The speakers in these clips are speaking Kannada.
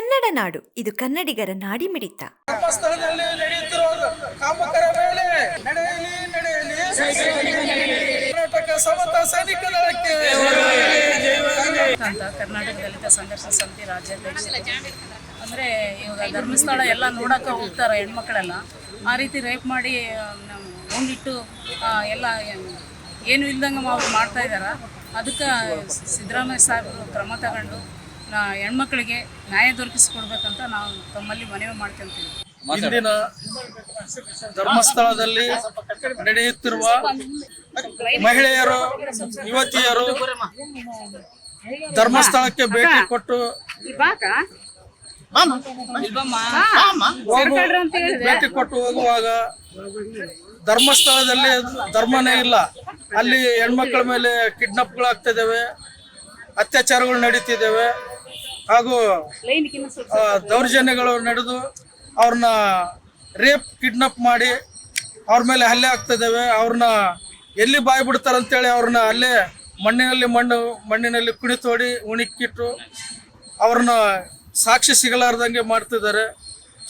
ಕನ್ನಡ ನಾಡು. ಇದು ಕನ್ನಡಿಗರ ನಾಡಿ ಮಿಡಿತ. ನಡೆಯುತ್ತಿರುವ ಕಾಮಕರ ಮೇಲೆ. ನಡೆಯಲಿ ನಡೆಯಲಿ. ಕರ್ನಾಟಕ ಸಮತ ಸೈನಿಕ ದಳಕ್ಕೆ. ಅಂತ ಕರ್ನಾಟಕ ದಲಿತ ಸಂಘರ್ಷ ಸಮಿತಿ ರಾಜ್ಯಾಧ್ಯಕ್ಷ. ಅಂದರೆ ಇವಾಗ ಧರ್ಮಸ್ಥಳ ಎಲ್ಲ ನೋಡೋಕೆ ಹೋಗ್ತಾರೆ ಹೆಣ್ಮಕ್ಳೆಲ್ಲ. ಆ ರೀತಿ ರೇಪ್ ಮಾಡಿ ಹೋಗಿಟ್ಟು ಎಲ್ಲ ಏನು ಇಲ್ದಂಗ ಅವ್ರು ಮಾಡ್ತಾ ಇದ್ದಾರೆ ಅದಕ್ಕೆ ಸಿದ್ದರಾಮಯ್ಯ ಸಾಹೇಬರು ಕ್ರಮ ತಗೊಂಡು ನಾ ಹೆಣ್ಮಕ್ಳಿಗೆ ನ್ಯಾಯ ದೊರಕಿಸಿಕೊಡ್ಬೇಕಂತ ನಾವು ತಮ್ಮಲ್ಲಿ ಮನವಿ ಮಾಡ್ಕೊಂತೀವಿ ಇಂದಿನ ಧರ್ಮಸ್ಥಳದಲ್ಲಿ ನಡೆಯುತ್ತಿರುವ ಮಹಿಳೆಯರು ಯುವತಿಯರು ಧರ್ಮಸ್ಥಳಕ್ಕೆ ಭೇಟಿ ಕೊಟ್ಟು ಭೇಟಿ ಕೊಟ್ಟು ಹೋಗುವಾಗ ಧರ್ಮಸ್ಥಳದಲ್ಲಿ ಧರ್ಮನೇ ಇಲ್ಲ. ಅಲ್ಲಿ ಹೆಣ್ಮಕ್ಳ ಮೇಲೆ ಕಿಡ್ನಾಪ್ಗಳಾಗ್ತಿದ್ದಾವೆ ಅತ್ಯಾಚಾರಗಳು ನಡೀತಿದ್ದಾವೆ. ಹಾಗೂ ದೌರ್ಜನ್ಯಗಳು ನಡೆದು ಅವ್ರನ್ನ ರೇಪ್ ಕಿಡ್ನಾಪ್ ಮಾಡಿ ಅವ್ರ ಮೇಲೆ ಹಲ್ಲೆ ಆಗ್ತಿದ್ದಾವೆ. ಅವ್ರನ್ನ ಎಲ್ಲಿ ಬಾಯಿ ಬಿಡ್ತಾರಂತೇಳಿ ಅವ್ರನ್ನ ಅಲ್ಲೇ ಮಣ್ಣಿನಲ್ಲಿ ಮಣ್ಣು ಮಣ್ಣಿನಲ್ಲಿ ಕುಣಿ ತೋಡಿ ಉಣಿಕ್ಕಿಟ್ಟು ಅವ್ರನ್ನ ಸಾಕ್ಷಿ ಸಿಗಲಾರ್ದಂಗೆ ಮಾಡ್ತಿದ್ದಾರೆ.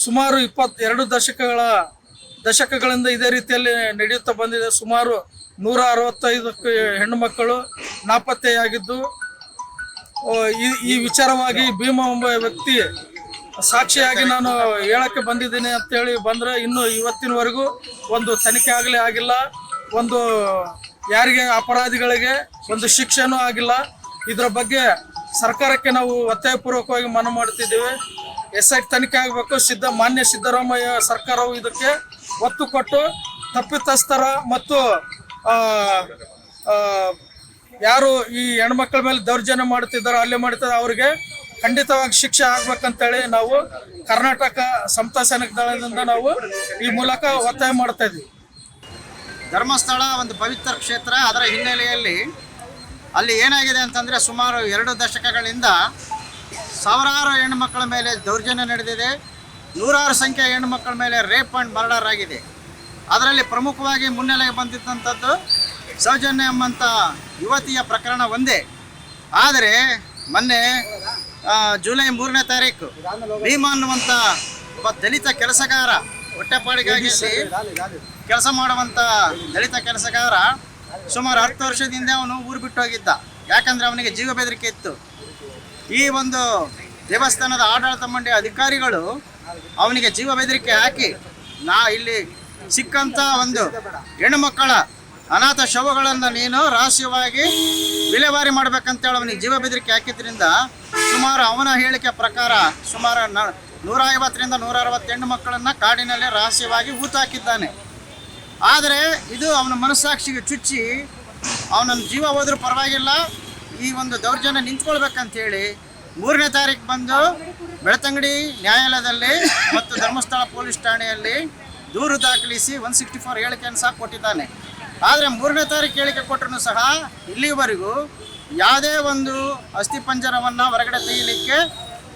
ಸುಮಾರು ಇಪ್ಪತ್ತೆರಡು ದಶಕಗಳ ದಶಕಗಳಿಂದ ಇದೇ ರೀತಿಯಲ್ಲಿ ನಡೆಯುತ್ತಾ ಬಂದಿದೆ. ಸುಮಾರು ನೂರ ಅರವತ್ತೈದಕ್ಕೆ ಹೆಣ್ಣು ಮಕ್ಕಳು ನಾಪತ್ತೆಯಾಗಿದ್ದು ಈ ವಿಚಾರವಾಗಿ ಭೀಮ ಎಂಬ ವ್ಯಕ್ತಿ ಸಾಕ್ಷಿಯಾಗಿ ನಾನು ಹೇಳಕ್ಕೆ ಬಂದಿದ್ದೀನಿ ಅಂತೇಳಿ ಬಂದರೆ ಇನ್ನು ಇವತ್ತಿನವರೆಗೂ ಒಂದು ತನಿಖೆ ಆಗಲಿ ಆಗಿಲ್ಲ. ಒಂದು ಯಾರಿಗೆ ಅಪರಾಧಿಗಳಿಗೆ ಒಂದು ಶಿಕ್ಷೆನೂ ಆಗಿಲ್ಲ. ಇದರ ಬಗ್ಗೆ ಸರ್ಕಾರಕ್ಕೆ ನಾವು ಒತ್ತಾಯಪೂರ್ವಕವಾಗಿ ಮನವಿ ಮಾಡ್ತಿದ್ದೀವಿ. ಎಸ್ ತನಿಖೆ ಆಗಬೇಕು. ಸಿದ್ದ ಮಾನ್ಯ ಸಿದ್ದರಾಮಯ್ಯ ಸರ್ಕಾರವು ಇದಕ್ಕೆ ಒತ್ತು ಕೊಟ್ಟು ತಪ್ಪಿತಸ್ಥರ ಮತ್ತು ಯಾರು ಈ ಹೆಣ್ಮಕ್ಳ ಮೇಲೆ ದೌರ್ಜನ್ಯ ಮಾಡುತ್ತಿದ್ದಾರೆ ಅಲ್ಲೇ ಮಾಡುತ್ತಿದ್ದಾರೆ ಅವರಿಗೆ ಖಂಡಿತವಾಗಿ ಶಿಕ್ಷೆ ಆಗ್ಬೇಕಂತೇಳಿ ನಾವು ಕರ್ನಾಟಕ ಸಮತಾ ಸೈನಿಕ ದಳದಿಂದ ನಾವು ಈ ಮೂಲಕ ಒತ್ತಾಯ ಮಾಡ್ತಾ ಇದ್ವಿ ಧರ್ಮಸ್ಥಳ ಒಂದು ಪವಿತ್ರ ಕ್ಷೇತ್ರ. ಅದರ ಹಿನ್ನೆಲೆಯಲ್ಲಿ ಅಲ್ಲಿ ಏನಾಗಿದೆ ಅಂತಂದರೆ ಸುಮಾರು ಎರಡು ದಶಕಗಳಿಂದ ಸಾವಿರಾರು ಹೆಣ್ಮಕ್ಳ ಮೇಲೆ ದೌರ್ಜನ್ಯ ನಡೆದಿದೆ. ನೂರಾರು ಸಂಖ್ಯೆ ಹೆಣ್ಮಕ್ಳ ಮೇಲೆ ರೇಪ್ ಆ್ಯಂಡ್ ಮರ್ಡರ್ ಆಗಿದೆ. ಅದರಲ್ಲಿ ಪ್ರಮುಖವಾಗಿ ಮುನ್ನೆಲೆಗೆ ಬಂದಿದ್ದಂಥದ್ದು ಸೌಜನ್ಯ ಎಂಬಂಥ ಯುವತಿಯ ಪ್ರಕರಣ ಒಂದೇ. ಆದರೆ ಮೊನ್ನೆ ಜುಲೈ ಮೂರನೇ ತಾರೀಕು ಭೀಮಾ ಅನ್ನುವಂಥ ಒಬ್ಬ ದಲಿತ ಕೆಲಸಗಾರ ಹೊಟ್ಟೆಪಾಡಿಗಾಗಿ ಕೆಲಸ ಮಾಡುವಂಥ ದಲಿತ ಕೆಲಸಗಾರ ಸುಮಾರು ಹತ್ತು ವರ್ಷದಿಂದ ಅವನು ಊರು ಬಿಟ್ಟು ಹೋಗಿದ್ದ. ಯಾಕಂದರೆ ಅವನಿಗೆ ಜೀವ ಬೆದರಿಕೆ ಇತ್ತು. ಈ ಒಂದು ದೇವಸ್ಥಾನದ ಆಡಳಿತ ಮಂಡಳಿ ಅಧಿಕಾರಿಗಳು ಅವನಿಗೆ ಜೀವ ಬೆದರಿಕೆ ಹಾಕಿ ನಾ ಇಲ್ಲಿ ಸಿಕ್ಕಂಥ ಒಂದು ಹೆಣ್ಣುಮಕ್ಕಳ ಅನಾಥ ಶವಗಳನ್ನು ನೀನು ರಹಸ್ಯವಾಗಿ ವಿಲೇವಾರಿ ಮಾಡ್ಬೇಕಂತೇಳಿ ಅವನಿಗೆ ಜೀವ ಬೆದರಿಕೆ ಹಾಕಿದ್ರಿಂದ ಸುಮಾರು ಅವನ ಹೇಳಿಕೆ ಪ್ರಕಾರ ಸುಮಾರು ನೂರ ಐವತ್ತರಿಂದ ನೂರ ಅರವತ್ತು ಮಕ್ಕಳನ್ನು ಕಾಡಿನಲ್ಲಿ ರಹಸ್ಯವಾಗಿ ಹೂತಾಕಿದ್ದಾನೆ ಆದರೆ ಇದು ಅವನ ಮನಸ್ಸಾಕ್ಷಿಗೆ ಚುಚ್ಚಿ ಅವನನ್ನು ಜೀವ ಹೋದರೂ ಪರವಾಗಿಲ್ಲ, ಈ ಒಂದು ದೌರ್ಜನ್ಯ ನಿಂತ್ಕೊಳ್ಬೇಕಂತೇಳಿ ಮೂರನೇ ತಾರೀಕು ಬಂದು ಬೆಳತಂಗಡಿ ನ್ಯಾಯಾಲಯದಲ್ಲಿ ಮತ್ತು ಧರ್ಮಸ್ಥಳ ಪೊಲೀಸ್ ಠಾಣೆಯಲ್ಲಿ ದೂರು ದಾಖಲಿಸಿ ಒನ್ ಸಿಕ್ಸ್ಟಿ ಫೋರ್ ಹೇಳಿಕೆಯನ್ನು ಸಹ ಕೊಟ್ಟಿದ್ದಾನೆ. ಆದರೆ ಮೂರನೇ ತಾರೀಕು ಹೇಳಿಕೆ ಕೊಟ್ಟರು ಸಹ ಇಲ್ಲಿವರೆಗೂ ಯಾವುದೇ ಒಂದು ಅಸ್ಥಿಪಂಜರವನ್ನು ಹೊರಗಡೆ ತೆಗಿಲಿಕ್ಕೆ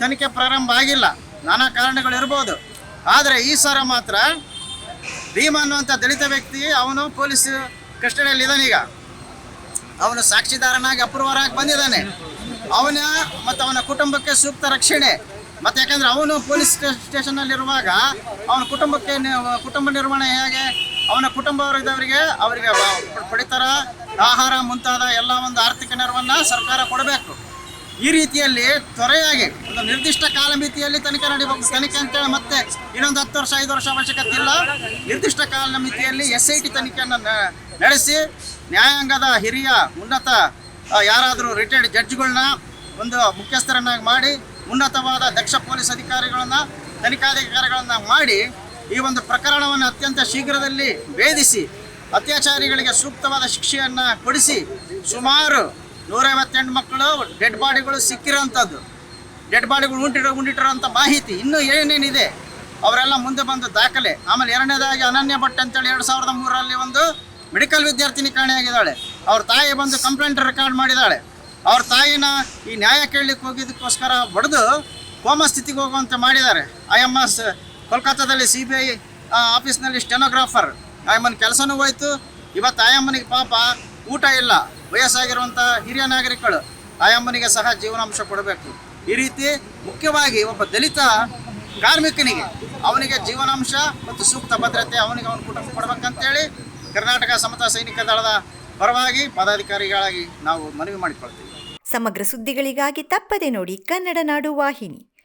ತನಿಖೆ ಪ್ರಾರಂಭ ಆಗಿಲ್ಲ. ನಾನಾ ಕಾರಣಗಳಿರ್ಬೋದು ಆದರೆ ಈ ಸಾರ ಮಾತ್ರ ಭೀಮ ಅನ್ನುವಂಥ ದಲಿತ ವ್ಯಕ್ತಿ ಅವನು ಪೊಲೀಸ್ ಕಸ್ಟಡಿಯಲ್ಲಿ ಇದ್ದಾನೀಗ ಅವನು ಸಾಕ್ಷಿದಾರನಾಗಿ ಅಪ್ರೂವರಾಗಿ ಬಂದಿದ್ದಾನೆ. ಅವನ ಮತ್ತು ಅವನ ಕುಟುಂಬಕ್ಕೆ ಸೂಕ್ತ ರಕ್ಷಣೆ. ಮತ್ತು ಯಾಕಂದರೆ ಅವನು ಪೊಲೀಸ್ ಸ್ಟೇಷನ್ನಲ್ಲಿರುವಾಗ ಅವನ ಕುಟುಂಬಕ್ಕೆ ಕುಟುಂಬ ನಿರ್ವಹಣೆ ಹೇಗೆ ಅವನ ಕುಟುಂಬವರಿದ್ದವರಿಗೆ ಅವರಿಗೆ ಪಡಿತರ, ಆಹಾರ ಮುಂತಾದ ಎಲ್ಲ ಒಂದು ಆರ್ಥಿಕ ನೆರವನ್ನು ಸರ್ಕಾರ ಕೊಡಬೇಕು. ಈ ರೀತಿಯಲ್ಲಿ ತ್ವರೆಯಾಗಿ ಒಂದು ನಿರ್ದಿಷ್ಟ ಕಾಲಮಿತಿಯಲ್ಲಿ ತನಿಖೆ ನಡೀಬೇಕು ತನಿಖೆ ಅಂತೇಳಿ ಮತ್ತೆ ಇನ್ನೊಂದು ಹತ್ತು ವರ್ಷ, ಐದು ವರ್ಷ ಅವಶ್ಯಕತೆ ಇಲ್ಲ. ನಿರ್ದಿಷ್ಟ ಕಾಲಮಿತಿಯಲ್ಲಿ ಎಸ್ ಐ ಟಿ ತನಿಖೆಯನ್ನು ನಡೆಸಿ ನ್ಯಾಯಾಂಗದ ಹಿರಿಯ ಉನ್ನತ ಯಾರಾದರೂ ರಿಟೈರ್ಡ್ ಜಡ್ಜ್ಗಳನ್ನ ಒಂದು ಮುಖ್ಯಸ್ಥರನ್ನಾಗಿ ಮಾಡಿ ಉನ್ನತವಾದ ದಕ್ಷ ಪೊಲೀಸ್ ಅಧಿಕಾರಿಗಳನ್ನ, ತನಿಖಾಧಿಕಾರಿಗಳನ್ನ ಮಾಡಿ ಈ ಒಂದು ಪ್ರಕರಣವನ್ನು ಅತ್ಯಂತ ಶೀಘ್ರದಲ್ಲಿ ಭೇದಿಸಿ ಅತ್ಯಾಚಾರಿಗಳಿಗೆ ಸೂಕ್ತವಾದ ಶಿಕ್ಷೆಯನ್ನು ಕೊಡಿಸಿ ಸುಮಾರು ನೂರೈವತ್ತೆಂಟು ಮಕ್ಕಳು ಡೆಡ್ ಬಾಡಿಗಳು ಸಿಕ್ಕಿರೋಂಥದ್ದು ಡೆಡ್ ಬಾಡಿಗಳು ಉಂಟಿರೋ ಉಂಡಿಟ್ಟಿರೋಂಥ ಮಾಹಿತಿ ಇನ್ನೂ ಏನೇನಿದೆ ಅವರೆಲ್ಲ ಮುಂದೆ ಬಂದು ದಾಖಲೆ. ಆಮೇಲೆ ಎರಡನೇದಾಗಿ ಅನನ್ಯ ಭಟ್ ಅಂತೇಳಿ ಎರಡು ಸಾವಿರದ ಮೂರರಲ್ಲಿ ಒಂದು ಮೆಡಿಕಲ್ ವಿದ್ಯಾರ್ಥಿನಿ ಕಾಣೆಯಾಗಿದ್ದಾಳೆ. ಅವ್ರ ತಾಯಿ ಬಂದು ಕಂಪ್ಲೇಂಟ್ ರೆಕಾರ್ಡ್ ಮಾಡಿದ್ದಾಳೆ. ಅವ್ರ ತಾಯಿನ ಈ ನ್ಯಾಯ ಕೇಳಲಿಕ್ಕೆ ಹೋಗಿದ್ದಕ್ಕೋಸ್ಕರ ಬಡಿದು ಕೋಮ ಸ್ಥಿತಿಗೆ ಹೋಗುವಂತೆ ಮಾಡಿದ್ದಾರೆ. ಐ ಎಂ ಎಸ್ ಕೋಲ್ಕತ್ತಾದಲ್ಲಿ ಸಿ ಬಿ ಐ ಆಫೀಸ್ನಲ್ಲಿ ಸ್ಟೆನೋಗ್ರಾಫರ್ ಆಯಮ್ಮನ ಕೆಲಸನೂ ಹೋಯ್ತು. ಇವತ್ತು ಆಯಮ್ಮನಿಗೆ ಪಾಪ ಊಟ ಇಲ್ಲ. ವಯಸ್ಸಾಗಿರುವಂಥ ಹಿರಿಯ ನಾಗರಿಕಗಳು ಆಯಮ್ಮನಿಗೆ ಸಹ ಜೀವನಾಂಶ ಕೊಡಬೇಕು. ಈ ರೀತಿ ಮುಖ್ಯವಾಗಿ ಒಬ್ಬ ದಲಿತ ಕಾರ್ಮಿಕನಿಗೆ ಅವನಿಗೆ ಜೀವನಾಂಶ ಮತ್ತು ಸೂಕ್ತ ಭದ್ರತೆ ಅವನಿಗೆ ಅವನ ಕುಟುಂಬ ಕೊಡಬೇಕಂತೇಳಿ ಕರ್ನಾಟಕ ಸಮತಾ ಸೈನಿಕ ದಳದ ಪರವಾಗಿ ಪದಾಧಿಕಾರಿಗಳಾಗಿ ನಾವು ಮನವಿ ಮಾಡಿಕೊಳ್ತೀವಿ. ಸಮಗ್ರ ಸುದ್ದಿಗಳಿಗಾಗಿ ತಪ್ಪದೆ ನೋಡಿ ಕನ್ನಡ ನಾಡು ವಾಹಿನಿ.